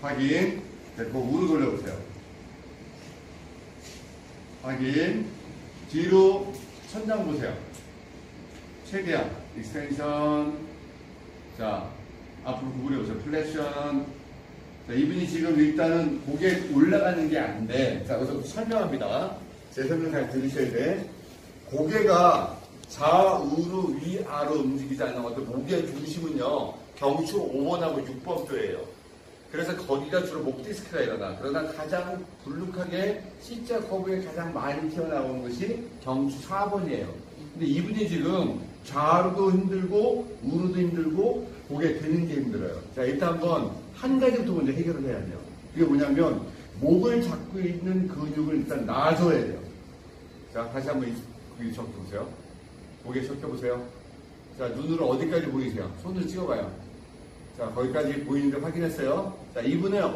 확인. 됐고, 우로 돌려보세요. 확인. 뒤로 천장 보세요. 최대한. 익스텐션. 자, 앞으로 구부려보세요. 플렉션. 자, 이분이 지금 일단은 고개 올라가는 게 안 돼. 자, 그래서 설명합니다. 제 설명 잘 들으셔야 돼. 고개가 좌우로 위아로 움직이지 않는 것도 목의 중심은요, 경추 5번하고 6번뼈예요. 그래서 거기가 주로 목 디스크가 일어나. 그러나 가장 불룩하게 C자 커브에 가장 많이 튀어나오는 것이 경추 4번이에요. 근데 이분이 지금 좌로도 힘들고 우로도 힘들고 고개 드는 게 힘들어요. 자, 일단 한번 한 가지부터 먼저 해결을 해야 돼요. 그게 뭐냐면 목을 잡고 있는 근육을 일단 놔줘야 돼요. 자, 다시 한번 고개 적혀보세요. 고개 적혀보세요. 자, 눈으로 어디까지 보이세요? 손을 찍어봐요. 자, 거기까지 보이는데 확인했어요. 자, 이분은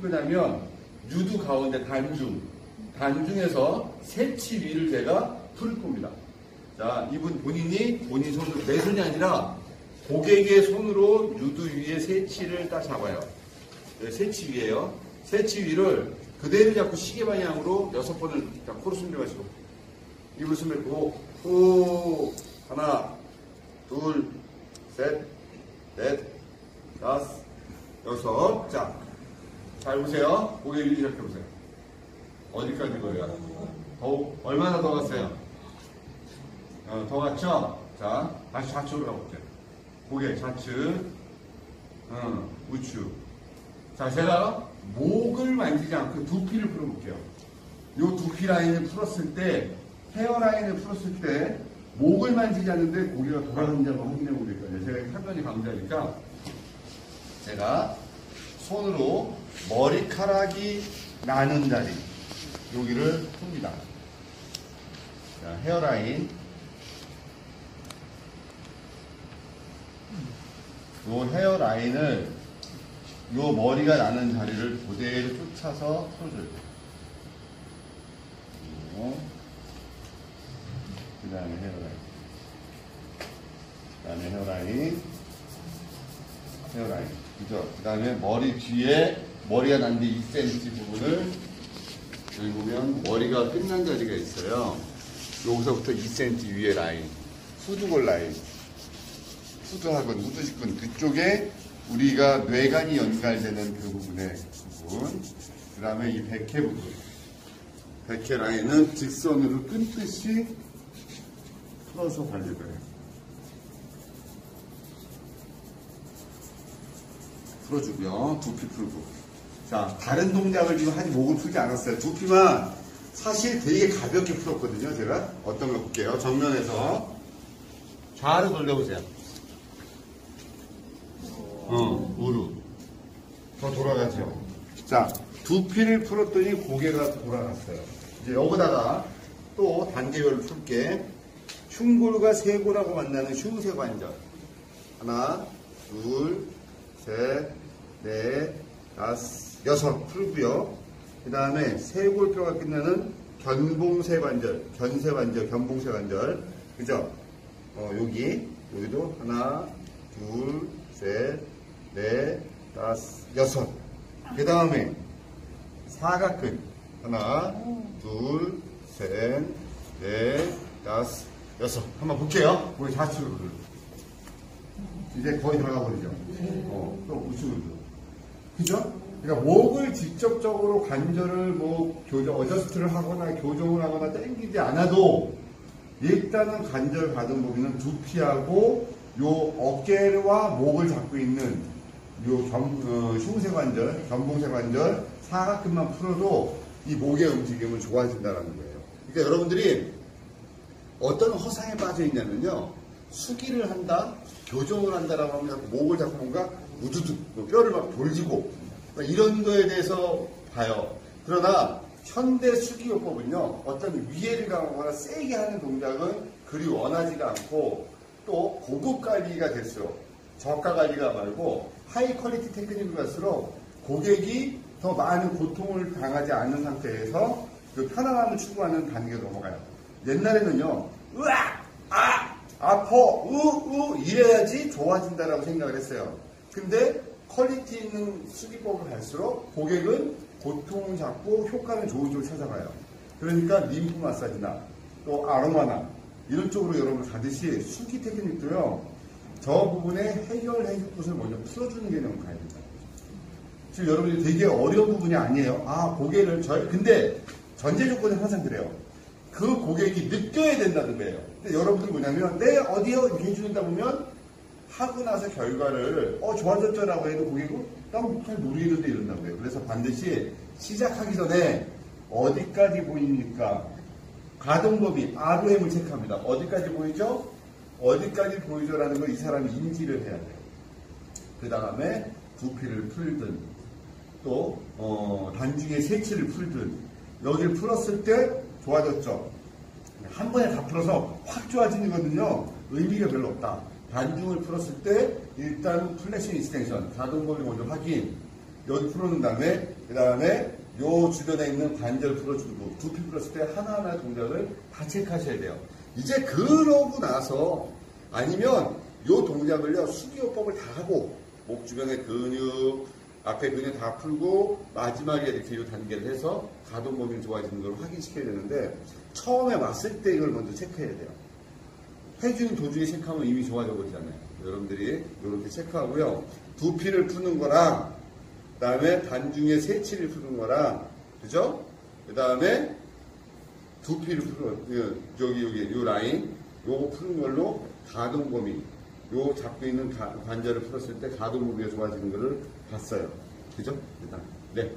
풀 거냐면, 유두 가운데 단중. 단중에서 새치 위를 제가 풀 겁니다. 자, 이분 본인이 본인 손으로, 내 손이 아니라 고객의 손으로 유두 위에 새치를 딱 잡아요. 네, 새치 위에요. 새치 위를 그대로 잡고 시계 방향으로 여섯 번을 자, 코로 숨겨 마시고. 입을 숨기고, 후, 하나, 둘, 셋, 넷, 다섯, 여섯. 자, 잘 보세요. 고개 위로 시작해보세요. 어디까지 거예요? 더, 얼마나 더 갔어요? 어, 더 갔죠? 자, 다시 좌측으로 가볼게요. 고개 좌측, 어, 우측. 자, 제가 목을 만지지 않고 두피를 풀어볼게요. 요 두피 라인을 풀었을 때, 헤어 라인을 풀었을 때, 목을 만지지 않는데 고개가 한번 확인해 보겠거든요. 제가 화면이 강조하니까, 제가 손으로 머리카락이 나는 자리, 여기를 풉니다. 자, 헤어라인. 요 헤어라인을 요 머리가 나는 자리를 그대로 쫓아서 풀어줘요. 그 다음에 헤어라인. 그 다음에 헤어라인. 그죠? 그 다음에 머리 뒤에 머리가 난데 2cm 부분을 여기 보면 머리가 끝난 자리가 있어요. 여기서부터 2cm 위에 라인. 후두골 라인. 후두하근, 후두식근 그쪽에 우리가 뇌관이 연결되는 그 부분의 부분. 그 다음에 이 백회 부분. 백회 라인은 직선으로 끊듯이 풀어서 관리를 해요. 풀어주고요. 두피 풀고. 자, 다른 동작을 지금 하지 목을 풀지 않았어요. 두피만 사실 되게 가볍게 풀었거든요. 제가 어떤 거 볼게요. 정면에서 좌로 돌려보세요. 어, 우루. 더 돌아가죠. 자, 두피를 풀었더니 고개가 돌아갔어요. 이제 여기다가 또 단계별로 풀게. 흉골과 쇄골하고 만나는 흉쇄관절. 하나, 둘, 셋, 넷, 다섯, 여섯 풀고요. 그 다음에 쇄골뼈가 끝나는 견봉쇄관절, 견쇄관절, 견봉쇄관절. 그죠? 어, 여기, 여기도 하나, 둘, 셋, 넷, 다섯, 여섯. 그 다음에 사각근. 하나, 둘, 셋, 넷, 다섯, 여섯. 한번 볼게요. 우리 좌측으로. 이제 거의 들어가 버리죠. 어, 또 우측으로. 그죠? 그러니까 목을 직접적으로 관절을 뭐 교정, 어저스트를 하거나 교정을 하거나 땡기지 않아도 일단은 관절 받은 부분은 두피하고 요 어깨와 목을 잡고 있는 요 견, 어, 흉쇄관절, 견봉쇄관절, 사각근만 풀어도 이 목의 움직임은 좋아진다는 거예요. 그러니까 여러분들이 어떤 허상에 빠져 있냐면요. 수기를 한다, 교정을 한다라고 하면 목을 잡고 뭔가 우두둑, 뭐 뼈를 막 돌리고 이런 거에 대해서 봐요. 그러나 현대 수기요법은요, 어떤 위해를 가거나 세게 하는 동작은 그리 원하지가 않고 또 고급 관리가 될수록 저가 관리가 말고 하이 퀄리티 테크닉을 갈수록 고객이 더 많은 고통을 당하지 않는 상태에서 그 편안함을 추구하는 단계로 넘어가요. 옛날에는요, 으악! 아! 아퍼! 으! 으! 이래야지 좋아진다라고 생각을 했어요. 근데 퀄리티 있는 수기법을 갈수록 고객은 고통을 잡고 효과는 좋은 쪽을 찾아가요. 그러니까 림프 마사지나 또 아로마나 이런 쪽으로 여러분 가듯이 수기 테크닉도요. 저 부분에 해결해 줄 것을 먼저 풀어주는 개념을 가야 된다. 지금 여러분이 되게 어려운 부분이 아니에요. 아, 고객을 저희 근데 전제 조건은 항상 그래요. 그 고객이 느껴야 된다는 거예요. 근데 여러분들 뭐냐면 내 어디요 이렇게 해주다 보면 하고 나서 결과를 어 좋아졌죠라고 해도 고객은 난잘 모르겠는데 이런다고요. 그래서 반드시 시작하기 전에 어디까지 보입니까? 가동범위 ROM을 체크합니다. 어디까지 보이죠? 어디까지 보이죠라는 걸 이 사람이 인지를 해야 돼요. 그 다음에 두피를 풀든 또 어, 단중에 세치를 풀든 여기를 풀었을 때 좋아졌죠. 한 번에 다 풀어서 확 좋아지거든요. 의미가 별로 없다. 단중을 풀었을 때 일단 플래시 익스텐션 가동범위 먼저 확인 여기 풀어놓은 다음에 그 다음에 요 주변에 있는 관절 풀어주고 두피 풀었을 때 하나하나 동작을 다 체크하셔야 돼요. 이제 그러고 나서 아니면 요 동작을요 수기요법을 다 하고 목 주변의 근육 앞에 근육 다 풀고 마지막에 이렇게 요 단계를 해서 가동 범위가 좋아지는 걸 확인시켜야 되는데 처음에 왔을 때 이걸 먼저 체크해야 돼요. 해주는 도중에 체크하면 이미 좋아져 버리잖아요. 여러분들이 이렇게 체크하고요. 두피를 푸는 거랑 그 다음에 단중에 세치를 푸는 거랑 그죠? 그 다음에 두피를 푸는 거, 그, 여기 여기 요 라인 요거 푸는 걸로 가동 범위 요 잡고 있는 가- 관절을 풀었을 때 가동 범위가 좋아지는 거를 봤어요. 그죠? 일단 네.